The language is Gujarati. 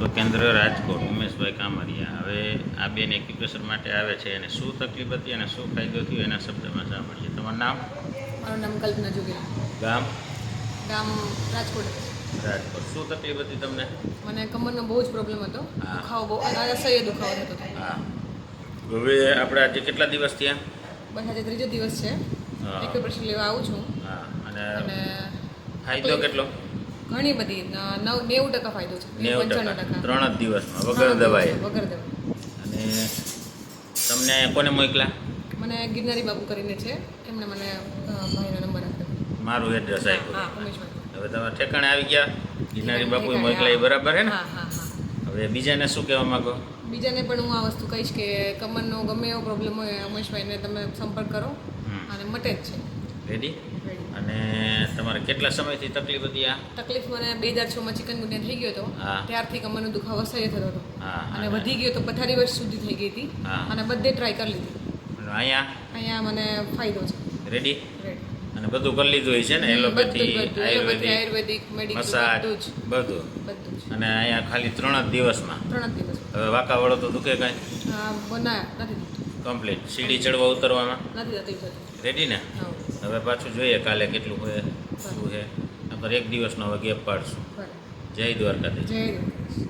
તો કેન્દ્ર રાજકોટ ઉમેશભાઈ કામરિયા. હવે આ બેન એક્યુપ્રેશર માટે આવે છે અને શું તકલીફ હતી અને શું ફાયદો થયો એના શબ્દમાં સાંભળીએ તમારું નામ? મારું નામ કલ્પના જોગી ગામ? ગામ રાજકોટ. રાજકોટ. શું તકલીફ હતી તમને? મને કમરનો બહુ જ પ્રોબ્લેમ હતો. દુખાવો બહુ અને અસહ્ય દુખાવો થતો હતો. હા. હવે આપણે આજે કેટલા દિવસ થયા? બસ આજે ત્રીજો દિવસ છે. એક્યુપ્રેશર લેવા આવું છું. હા. અને ફાયદો કેટલો? ઘણી બધી નવ નેવું ટકા ફાયદો છે. નેવું ટકા. ત્રણ જ દિવસમાં વગર દવાએ. વગર દવા અને તમને કોને મોકલા? મને ગિરનારી બાબુ કરીને છે. એમણે મને ભાઈનો નંબર આપ્યો. મારું એડ્રેસ આપ્યું. હવે તમે ઠેકાણે આવી ગયા. ગિરનારી બાપુ મોકલા એ બરાબર હે ને? હવે બીજાને શું કહેવા માંગો? બીજાને પણ હું આ વસ્તુ કહીશ કે કમરનો ગમે એવો પ્રોબ્લેમ હોય અમેશભાઈને તમે સંપર્ક કરો. અને મટે જ છે. રેડી અને તમારે કેટલા સમયથી તકલીફ હતી આ? તકલીફ મને બે હજાર છમાં ચિકનગુનિયા થઈ ગયો હતો. ત્યારથી કમરનો દુખાવો અસહ્ય થતો હતો. અને વધી ગયો તો પથારી વર્ષ સુધી થઈ ગઈ હતી. અને બધે ટ્રાય કરી લીધી. અહીંયા? અહીંયા મને ફાયદો છે. રેડી અને બધું કરી લીધું હોય છે ને allopathy ayurvedic ayurvedic medical massage બધું અને અહીંયા ખાલી ત્રણ જ દિવસમાં? ત્રણ જ દિવસ હવે વાંકાવાળો તો દુખે કાંઈ? બના નથી કમ્પ્લીટ સીડી ચડવા ઉતરવામાં? નથી રેડી ને? હવે પાછું જોઈએ કાલે કેટલું હોય શું છે. નકર એક દિવસનો હવે ગેપ પાડશું. જય દ્વારકાધીશ. જય દ્વારકાધીશ.